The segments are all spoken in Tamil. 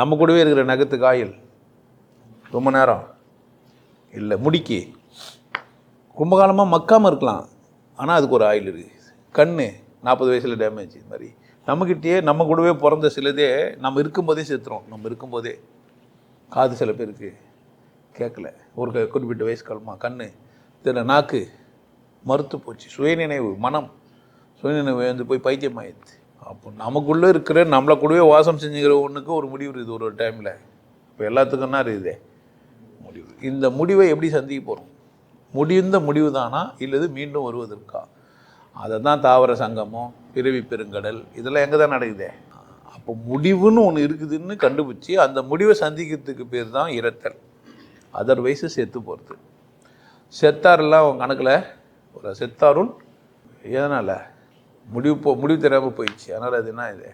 நம்ம கூடவே இருக்கிற நகத்துக்கு ஆயில் ரொம்ப நேரம். இல்லை முடிக்கு. ரொம்ப காலமாக மக்காமல் இருக்கலாம். ஆனால் அதுக்கு ஒரு ஆயில் இருக்குது கண் நாற்பது வயசில் டேமேஜ் இது மாதிரி. நம்மக்கிட்டேயே நம்ம கூடவே பிறந்த சிலதே நம்ம இருக்கும்போதே செத்துறோம் நம்ம இருக்கும்போதே. காது சில பேருக்கு கேட்கல. ஒரு குறிப்பிட்ட வயசு காலமாக கண் இதில் நாக்கு மறுத்து போச்சு. சுயநினைவு மனம். சுயநினைவு வந்து போய் பைத்தியம் ஆயிடுது அப்போ நமக்குள்ளே இருக்கிற நம்மளை கூடவே வாசம் செஞ்சுக்கிற ஒன்றுக்கு ஒரு முடிவு இருக்குது ஒரு டைமில் இப்போ எல்லாத்துக்கும் இருக்குது இருக்குதே? முடிவு. இந்த முடிவை எப்படி சந்திக்க போகிறோம் முடிந்த முடிவு தானா இல்லது மீண்டும் வருவதற்கா? அதை தான் தாவர சங்கமம் பிறவி பெருங்கடல் இதெல்லாம் எங்கே தான் நடக்குதே? அப்போ முடிவுன்னு ஒன்று இருக்குதுன்னு கண்டுபிடிச்சி அந்த முடிவை சந்திக்கிறதுக்கு பேர் தான் இறத்தல் அதர்வைஸு செத்து போகிறது செத்தாரெல்லாம் அவன் கணக்கில்? ஒரு செத்தாருள்? எதனால்? முடிவு போ முடிவு தெரியாமல் போயிடுச்சு. அதனால் அது என்ன இது?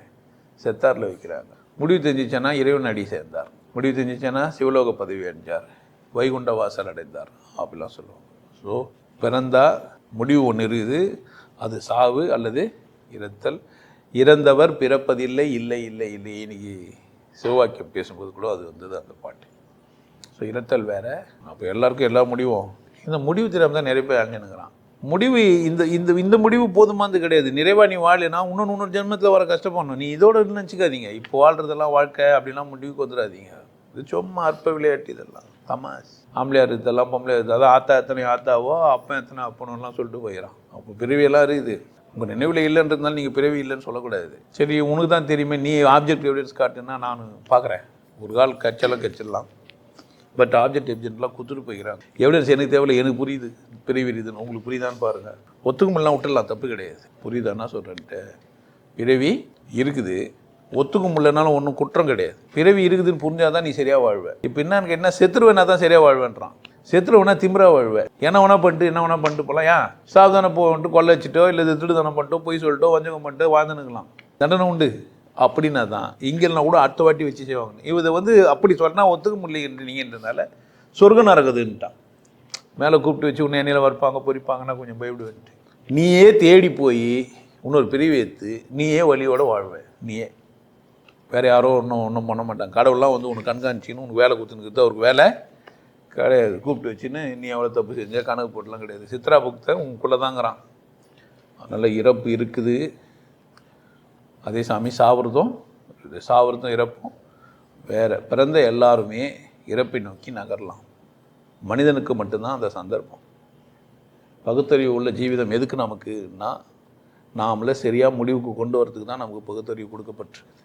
செத்தாரில் வைக்கிறாங்க. முடிவு தெரிஞ்சிச்சேன்னா இறைவன் அடி சேர்ந்தார். முடிவு தெரிஞ்சிச்சேன்னா சிவலோக பதவி அடைஞ்சார். வைகுண்ட வாசல் அடைந்தார். அப்படிலாம் சொல்லுவாங்க. ஸோ பிறந்தால் முடிவு ஒன்று இருக்குது. அது சாவு அல்லது இறத்தல் இறந்தவர் பிறப்பதில்லை இல்லை இல்லை இல்லை இன்னைக்கு சிவவாக்கியம் பேசும்போது கூட அது வந்தது அந்த பாட்டு. ஸோ இறத்தல் வேறு. அப்போ எல்லாருக்கும் எல்லா முடிவும். இந்த முடிவு தெரியாமல் தான் நிறைய பேர் அங்கேனுங்கிறான் முடிவு இந்த இந்த இந்த முடிவு போதுமானது கிடையாது. நிறைவா நீ வாழனா இன்னொன்று இன்னொரு ஜென்மத்தில் வர கஷ்டப்படணும். நீ இதோட நினச்சிக்காதீங்க. இப்போ வாழ்கிறதெல்லாம் வாழ்க்கை அப்படிலாம் முடிவுக்கு வந்துடாதீங்க இது சும்மா அற்ப விளையாட்டு இதெல்லாம். தமாஸ் ஆம்பளையார் இதெல்லாம் பொம்பளையார் அதாவது அதான் ஆத்தா எத்தனை ஆத்தாவோ அப்பன் எத்தனை அப்பனோலாம் சொல்லிட்டு போயிடறான் அப்போ பிறவியெல்லாம் இருக்குது உங்கள் நினைவில் இல்லைன்றதுனால நீங்கள் பிறவி இல்லைன்னு சொல்லக்கூடாது. சரி உனக்கு தான் தெரியுமே நீ ஆப்ஜெக்ட் எவிடன்ஸ் காட்டுன்னா நான் பார்க்குறேன். ஒரு கால் கச்சலாம் கச்சிடலாம். பட் ஆப்ஜெக்ட் எப்ஜெக்ட்லாம் கொடுத்துட்டு போய்க்கிறாங்க. எவிடன்ஸ் எனக்கு தேவையில்லை எனக்கு புரியுது. பெரிய இதுன்னு உங்களுக்கு புரியுதான்னு பாருங்கள் ஒத்துக்குமெல்லாம் விட்டுடலாம் தப்பு கிடையாது. புரியுதான்னா சொல்கிறேன்ட்டு பிறவி இருக்குது. ஒத்துக்க முடியலனாலும் ஒன்றும் குற்றம் கிடையாது. பிறவி இருக்குதுன்னு புரிஞ்சால் தான் நீ சரியாக வாழ்வ. இப்போ என்னன்னு கேட்டால் செத்துருவேனா தான் சரியாக வாழ்வேன்றான். செத்துருவனா திமிரா வாழ்வேன் என்ன வேணா பண்ணிட்டு என்ன வேணா பண்ணிட்டு போகலாம் ஏன்? சாவதானம் போட்டு கொள்ளை வச்சுட்டோ இல்லை திருடுதானம் பண்ணிட்டோ பொய் சொல்லிட்டோ வஞ்சகம் பண்ணிட்டு வாழ்ந்துனுக்கலாம் தண்டனை உண்டு. அப்படின்னா தான் இங்கேனா கூட அடுத்த வாட்டி வச்சு செய்வாங்க. இதை வந்து அப்படி சொன்னால் ஒத்துக்க முடியல நீங்கன்றனால சொர்க்கம் நடக்குதுன்ட்டான் மேலே கூப்பிட்டு வச்சு உன்னை எண்ணெயில் வறுப்பாங்க பொறிப்பாங்கன்னா கொஞ்சம் பயப்படுவேன்ட்டு. நீயே தேடி போய் இன்னொரு பிரிவு ஏற்று நீயே வழியோடு வாழ்வேன் நீயே. வேறு யாரோ ஒன்றும் ஒன்றும் பண்ண மாட்டாங்க. கடவுள்லாம் வந்து உனக்கு கண்காணிச்சின்னு உனக்கு வேலை கொடுத்துனுக்குது அவருக்கு வேலை கிடையாது. கூப்பிட்டு வச்சுன்னு நீ எவ்வளோ தப்பு செஞ்ச கணக்கு போட்டுலாம் கிடையாது. சித்ரா புக்தன் உனக்குள்ளே தாங்கிறான் அதனால் இறப்பு இருக்குது. அதே சாமி சாவறதும் இருக்குது. சாவறதும் இறப்பும் வேறு. பிறந்த எல்லாருமே இறப்பை நோக்கி நகரலாம். மனிதனுக்கு மட்டும்தான் அந்த சந்தர்ப்பம். பகுத்தறிவு உள்ள ஜீவிதம் எதுக்கு நமக்குன்னா நாமளே சரியாக முடிவுக்கு கொண்டு வரதுக்கு தான் நமக்கு பகுத்தறிவு கொடுக்கப்பட்டிருக்குது.